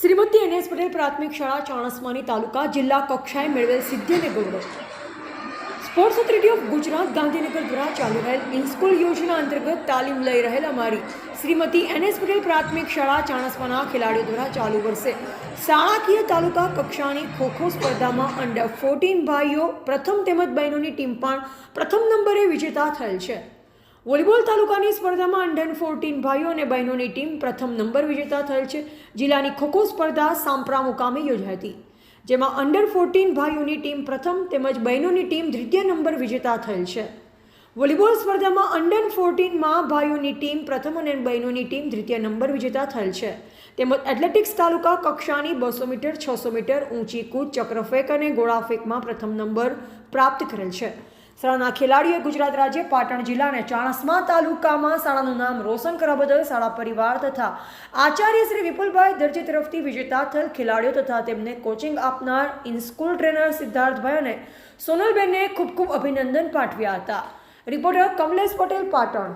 Shrimati N S Patel પ્રાથમિક શાળા ચાણસ્માની તાલુકા જિલ્લા કક્ષાએ મેળવેલ સિદ્ધિ ગૌરવ. Sports authority of Gujarat Gandhinagar દ્વારા ચાલી રહેલ ઇનસ્કૂલ યોજના અંતર્ગત તાલીમ લઈ રહેલ અમારી શ્રીમતી એન એસ પટેલ પ્રાથમિક શાળા ચાણસ્માના ખેલાડીઓ દ્વારા ચાલુ વર્ષે શાળાકીય તાલુકા કક્ષાની ખોખો સ્પર્ધામાં અંડર ફોર્ટીન ભાઈઓ, પ્રથમ તેમજ બહેનોની ટીમ પણ પ્રથમ નંબરે વિજેતા થયેલ છે. વોલીબોલ તાલુકાની સ્પર્ધામાં અંડર ફોર્ટીન ભાઈઓ અને બહેનોની ટીમ પ્રથમ નંબર વિજેતા થયેલ છે. જિલ્લાની ખોખો સ્પર્ધા સાંપરા મુકામે યોજાઈ હતી. જેમાં અંડર ફોર્ટીન ભાઈઓની ટીમ પ્રથમ તેમજ બહેનોની ટીમ દ્વિતીય નંબર વિજેતા થયેલ છે. વોલીબોલ સ્પર્ધામાં અંડર ફોર્ટીનમાં ભાઈઓની ટીમ પ્રથમ અને બહેનોની ટીમ દ્વિતીય નંબર વિજેતા થયેલ છે. તેમજ એથ્લેટિક્સ તાલુકા કક્ષાની બસો મીટર, છસો મીટર, ઊંચી કૂદ ચક્રફેંક અને ગોળાફેંકમાં પ્રથમ નંબર પ્રાપ્ત કરેલ છે. શાળાના ખેલાડીઓએ ગુજરાત રાજ્ય પાટણ જિલ્લા અને ચાણસ્મા તાલુકામાં શાળાનું નામ રોશન કરવા બદલ શાળા પરિવાર તથા આચાર્ય શ્રી વિપુલભાઈ દરજી તરફથી વિજેતા થયેલ ખેલાડીઓ તથા તેમને કોચિંગ આપનાર ઇનસ્કૂલ ટ્રેનર સિદ્ધાર્થભાઈ અને સોનલબેનને ખૂબ ખૂબ અભિનંદન પાઠવ્યા હતા. રિપોર્ટર કમલેશ પટેલ, પાટણ.